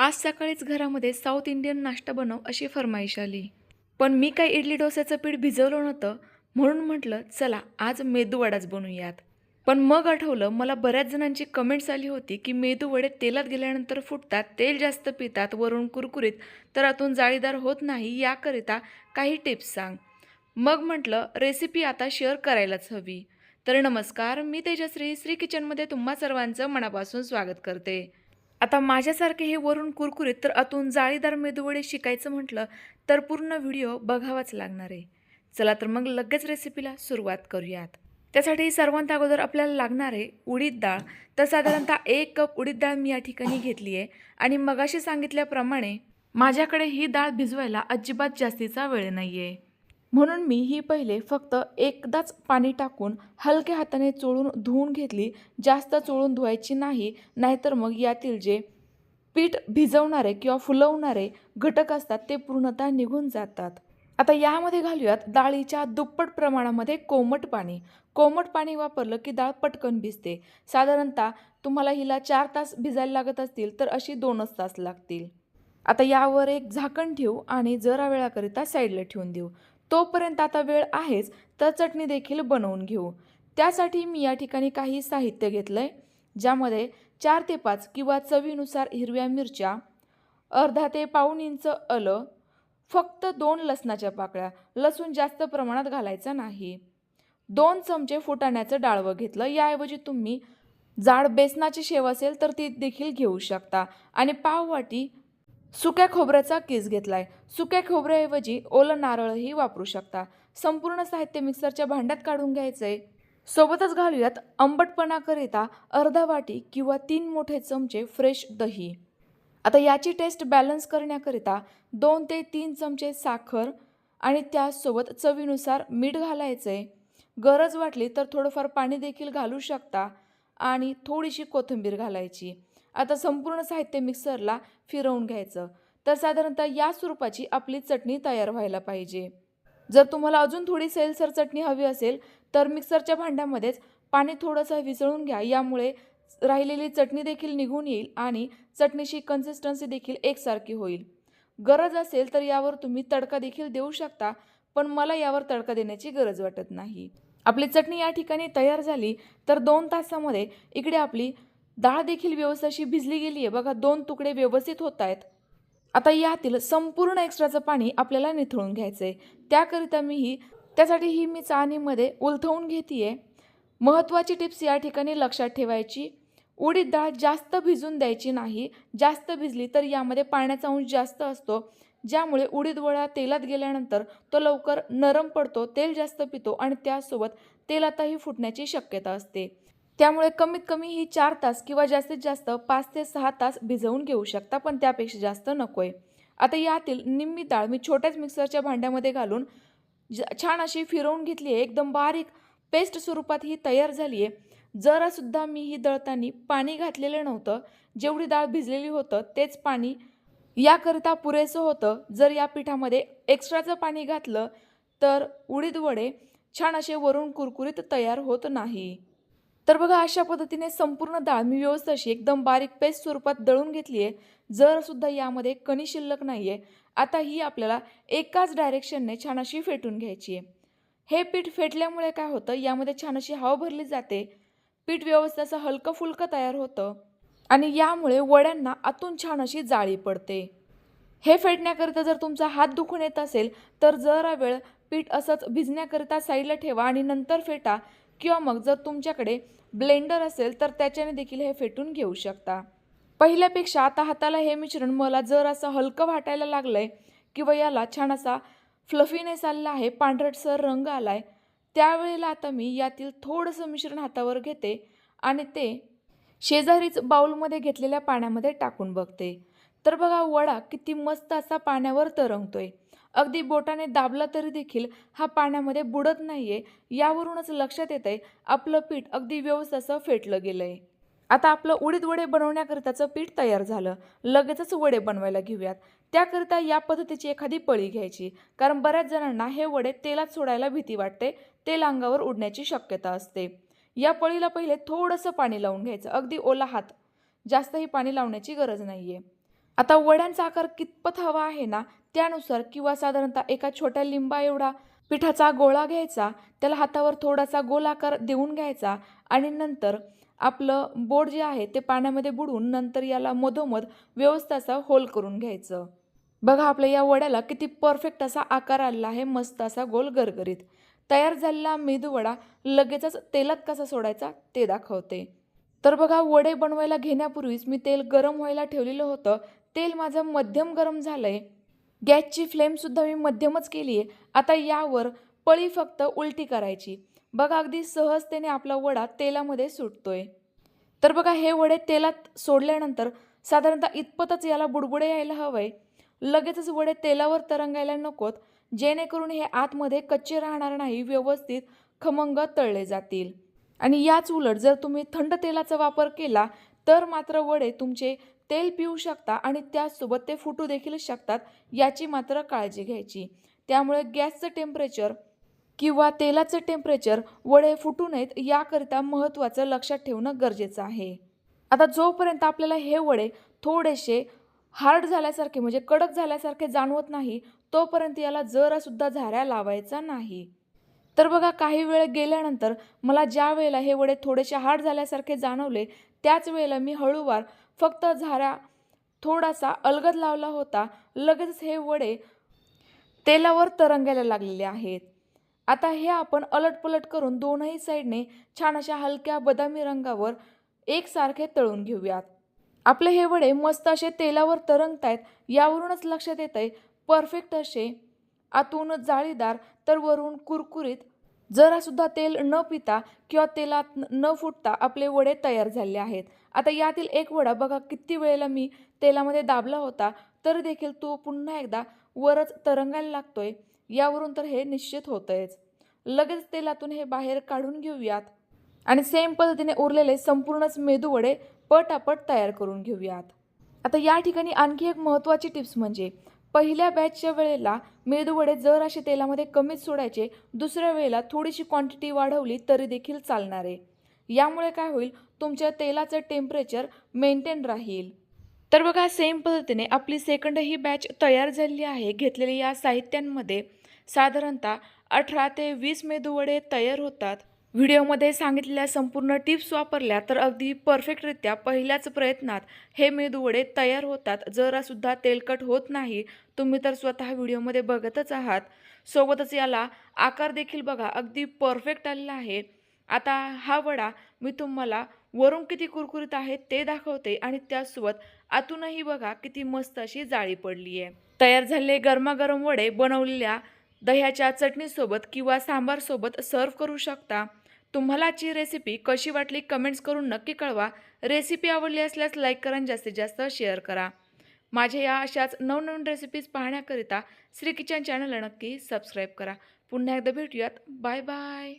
आज सकाळीच घरामध्ये साऊथ इंडियन नाश्ता बनव अशी फरमाईश आली. पण मी काय इडली डोस्याचं पीठ भिजवलं नव्हतं म्हणून म्हटलं चला आज मेदूवडाच बनवूयात. पण मग आठवलं मला बऱ्याच जणांची कमेंट्स आली होती की मेदूवडे तेलात गेल्यानंतर फुटतात तेल जास्त पितात वरून कुरकुरीत तर आतून जाळीदार होत नाही याकरिता काही टिप्स सांग. मग म्हटलं रेसिपी आता शेअर करायलाच हवी. तर नमस्कार मी तेजश्री श्री किचनमध्ये तुम्हा सर्वांचं मनापासून स्वागत करते. आता माझ्यासारखे हे वरून कुरकुरीत तर आतून जाळीदार मेदूवडे शिकायचं म्हटलं तर पूर्ण व्हिडिओ बघावाच लागणार आहे. चला तर मग लगेच रेसिपीला सुरुवात करूयात. त्यासाठी सर्वांत अगोदर आपल्याला लागणार आहे उडीद डाळ. तर साधारणतः एक कप उडीद डाळ मी या ठिकाणी घेतली आहे. आणि मगाशी सांगितल्याप्रमाणे माझ्याकडे ही डाळ भिजवायला अजिबात जास्तीचा वेळ नाही आहे म्हणून मी ही पहिले फक्त एकदाच पाणी टाकून हलक्या हाताने चोळून धुवून घेतली. जास्त चोळून धुवायची नाही नाहीतर मग यातील जे पीठ भिजवणारे किंवा फुलवणारे घटक असतात ते पूर्णतः निघून जातात. आता यामध्ये घालूयात डाळीच्या दुप्पट प्रमाणामध्ये कोमट पाणी. कोमट पाणी वापरलं की डाळ पटकन भिजते. साधारणतः तुम्हाला हिला चार तास भिजायला लागत असतील तर अशी दोनच तास लागतील. आता यावर एक झाकण ठेवू आणि जरा वेळाकरिता साईडला ठेवून देऊ. तोपर्यंत आता वेळ आहेच तर चटणी देखील बनवून घेऊ. त्यासाठी मी या ठिकाणी काही साहित्य घेतलं आहे ज्यामध्ये चार ते पाच किंवा चवीनुसार हिरव्या मिरच्या अर्धा ते पाऊण इंच आलं फक्त दोन लसणाच्या पाकळ्या लसूण जास्त प्रमाणात घालायचा नाही. दोन चमचे फुटाण्याचं डाळवं घेतलं याऐवजी तुम्ही जाड बेसनाची शेव असेल तर ती देखील घेऊ शकता. आणि पाव वाटी सुक्या खोबऱ्याचा किस घेतलाय? सुक्या खोबऱ्याऐवजी ओलं नारळही वापरू शकता. संपूर्ण साहित्य मिक्सरच्या भांड्यात काढून घ्यायचंय. सोबतच घालूयात आंबटपणाकरिता अर्धा वाटी किंवा तीन मोठे चमचे फ्रेश दही. आता याची टेस्ट बॅलन्स करण्याकरिता दोन ते तीन चमचे साखर आणि त्यासोबत चवीनुसार मीठ घालायचं आहे गरज वाटली तर थोडंफार पाणी देखील घालू शकता आणि थोडीशी कोथिंबीर घालायची. आता संपूर्ण साहित्य मिक्सरला फिरवून घ्यायचं. तर साधारणतः या स्वरूपाची आपली चटणी तयार व्हायला पाहिजे. जर तुम्हाला अजून थोडी सैलसर चटणी हवी असेल तर मिक्सरच्या भांड्यामध्येच पाणी थोडंसं विसळून घ्या. यामुळे राहिलेली चटणी देखील निघून येईल आणि चटणीची कन्सिस्टन्सी देखील एकसारखी होईल. गरज असेल तर यावर तुम्ही तडका देखील देऊ शकता पण मला यावर तडका देण्याची गरज वाटत नाही. आपली चटणी या ठिकाणी तयार झाली तर दोन तासामध्ये इकडे आपली डाळ देखील व्यवस्थित भिजली गेली आहे बघा दोन तुकडे व्यवस्थित होत आहेत आता यातील संपूर्ण एक्स्ट्राचं पाणी आपल्याला निथळून घ्यायचं आहे त्याकरिता मी ही त्यासाठी ही मी चाळणीमध्ये उलथवून घेते महत्त्वाची टिप्स या ठिकाणी लक्षात ठेवायची. उडीद डाळ जास्त भिजून द्यायची नाही. जास्त भिजली तर यामध्ये पाण्याचा अंश जास्त असतो. ज्यामुळे उडीद वडा तेलात गेल्यानंतर तो लवकर नरम पडतो तेल जास्त पितो आणि त्यासोबत तेलातही फुटण्याची शक्यता असते. त्यामुळे कमीत कमी ही चार तास किंवा जास्तीत जास्त पाच ते सहा तास भिजवून घेऊ शकता पण त्यापेक्षा जास्त नको आहे आता यातील निम्मी डाळ मी छोट्याच मिक्सरच्या भांड्यामध्ये घालून ज छान अशी फिरवून घेतली आहे. एकदम बारीक पेस्ट स्वरूपात ही तयार झाली आहे जरासुद्धा मी ही दळताना पाणी घातलेलं नव्हतं. जेवढी डाळ भिजलेली होतं तेच पाणी याकरिता पुरेसं होतं. जर या पिठामध्ये एक्स्ट्राचं पाणी घातलं तर उडीद वडे छान असे वरून कुरकुरीत तयार होत नाही. तर बघा अशा पद्धतीने संपूर्ण डाळ मी व्यवस्थित अशी एकदम बारीक पेस्ट स्वरूपात दळून घेतली आहे. जरसुद्धा यामध्ये कणी शिल्लक नाही आहे आता ही आपल्याला एकाच डायरेक्शनने छान अशी फेटून घ्यायची आहे. हे पीठ फेटल्यामुळे काय होतं यामध्ये छान अशी हवा भरली जाते. पीठ व्यवस्थित असं हलकं फुलकं तयार होतं आणि यामुळे वड्यांना आतून छान अशी जाळी पडते. हे फेटण्याकरिता जर तुमचा हात दुखून येत असेल तर जरा वेळ पीठ असंच भिजण्याकरिता साईडला ठेवा आणि नंतर फेटा किंवा मग जर तुमच्याकडे ब्लेंडर असेल तर त्याच्याने देखील हे फेटून घेऊ शकता. पहिल्यापेक्षा आता हाताला हे मिश्रण मला जर असं हलकं वाटायला लागलं आहे किंवा याला छान असा फ्लफीनेस आलेला आहे पांढरटसर रंग आला आहे त्यावेळेला आता मी यातील थोडंसं मिश्रण हातावर घेते आणि ते शेजारीच बाऊलमध्ये घेतलेल्या पाण्यामध्ये टाकून बघते. तर बघा वडा किती मस्त असा पाण्यावर तरंगतोय. अगदी बोटाने दाबला तरी देखील हा पाण्यामध्ये बुडत नाही आहे यावरूनच लक्षात येत आहे आपलं पीठ अगदी व्यवस्थित असं फेटलं गेलं आहे आता आपलं उडीद वडे बनवण्याकरिताचं पीठ तयार झालं. लगेचच वडे बनवायला घेऊयात. त्याकरिता या पद्धतीची एखादी पळी घ्यायची कारण बऱ्याच जणांना हे वडे तेलात सोडायला भीती वाटते तेल अंगावर उडण्याची शक्यता असते. या पळीला पहिले थोडंसं पाणी लावून घ्यायचं अगदी ओला हात. जास्तही पाणी लावण्याची गरज नाही आहे आता वड्यांचा आकार कितपत हवा आहे ना त्यानुसार किंवा साधारणतः एका छोट्या लिंबा एवढा पिठाचा गोळा घ्यायचा त्याला हातावर थोडासा गोल आकार देऊन घ्यायचा आणि नंतर आपलं बोट जे आहे ते पाण्यामध्ये बुडवून नंतर याला मधोमध व्यवस्थित असा होल करून घ्यायचं. बघा आपल्या या वड्याला किती परफेक्ट असा आकार आलेला आहे मस्त असा गोल गरगरीत. तयार झालेला मेदूवडा लगेचच तेलात कसा सोडायचा ते दाखवते. तर बघा वडे बनवायला घेण्यापूर्वीच मी तेल गरम व्हायला ठेवलेलं होतं. तेल माझं मध्यम गरम झालं आहे गॅसची फ्लेमसुद्धा मी मध्यमच केली आहे. आता यावर पळी फक्त उलटी करायची. बघा अगदी सहजतेने आपला वडा तेलामध्ये सुटतोय. तर बघा हे वडे तेलात सोडल्यानंतर साधारणतः इतपतच याला बुडबुडे यायला हवंय. लगेचच वडे तेलावर तरंगायला नकोत. जेणेकरून हे आतमध्ये कच्चे राहणार नाही व्यवस्थित खमंग तळले जातील. आणि याच उलट जर तुम्ही थंड तेलाचा वापर केला तर मात्र वडे तुमचे तेल पिऊ शकता आणि त्याचसोबत ते फुटू देखील शकतात याची मात्र काळजी घ्यायची. त्यामुळे गॅसचं टेम्परेचर किंवा तेलाचं टेम्परेचर वडे फुटू नयेत याकरिता महत्त्वाचं लक्षात ठेवणं गरजेचं आहे. आता जोपर्यंत आपल्याला हे वडे थोडेसे हार्ड झाल्यासारखे म्हणजे कडक झाल्यासारखे जाणवत नाही तोपर्यंत याला जरासुद्धा झाऱ्या लावायचा नाही. तर बघा काही वेळ गेल्यानंतर मला ज्या वेळेला हे वडे थोडेसे हार्ड झाल्यासारखे जाणवले त्याच वेळेला मी हळूवार फक्त झाऱ्या थोडासा अलगद लावला होता. लगेच हे वडे तेलावर तरंगायला लागलेले आहेत. आता हे आपण अलटपलट करून दोनही साईडने छान अशा हलक्या बदामी रंगावर एकसारखे तळून घेऊयात. आपले हे वडे मस्त असे तेलावर तरंगत आहेत यावरूनच लक्षात येत आहे परफेक्ट असे आतून जाळीदार तर वरून कुरकुरीत. जरासुद्धा तेल न पिता किंवा तेलात न- न फुटता आपले वडे तयार झाले आहेत. आता यातील एक वडा बघा किती वेळेला मी तेलामध्ये दाबला होता तर देखील तो पुन्हा एकदा वरच तरंगायला लागतोय. यावरून तर हे निश्चित होतंयच. लगेच तेलातून हे बाहेर काढून घेऊयात. आणि सेम पद्धतीने उरलेले संपूर्णच मेदूवडे पटापट तयार करून घेऊयात. आता या ठिकाणी आणखी एक महत्त्वाची टिप्स म्हणजे पहिल्या बॅचच्या वेळेला मेदूवडे जर असे तेलामध्ये कमीच सोडायचे दुसऱ्या वेळेला थोडीशी क्वांटिटी वाढवली तरी देखील चालणार. आहे यामुळे काय होईल? तुमच्या तेलाचं टेम्परेचर मेंटेन राहील. तर बघा सेम पद्धतीने आपली सेकंड ही बॅच तयार झालेली आहे. घेतलेल्या या साहित्यांमध्ये साधारणतः अठरा ते वीस मेदूवडे तयार होतात. व्हिडिओमध्ये सांगितलेल्या संपूर्ण टिप्स वापरल्या तर अगदी परफेक्टरित्या पहिल्याच प्रयत्नात हे मेदूवडे तयार होतात. जरासुद्धा तेलकट होत नाही. तुम्ही तर स्वतः व्हिडिओमध्ये बघतच आहात. सोबतच याला आकार देखील बघा अगदी परफेक्ट आलेला आहे. आता हा वडा मी तुम्हाला वरून किती कुरकुरीत आहेत ते दाखवते आणि त्यासोबत आतूनही बघा किती मस्त अशी जाळी पडली आहे. तयार झालेले गरमागरम वडे बनवलेल्या दह्याच्या चटणीसोबत किंवा सांबारसोबत सर्व करू शकता. तुम्हालाची रेसिपी कशी वाटली कमेंट्स करून नक्की कळवा. रेसिपी आवडली असल्यास लाईक करा आणि जास्तीत जास्त शेअर करा. माझ्या या अशाच नवनवीन रेसिपीज पाहण्याकरिता श्री किचन चॅनलला नक्की सबस्क्राईब करा. पुन्हा एकदा भेटूयात. Bye bye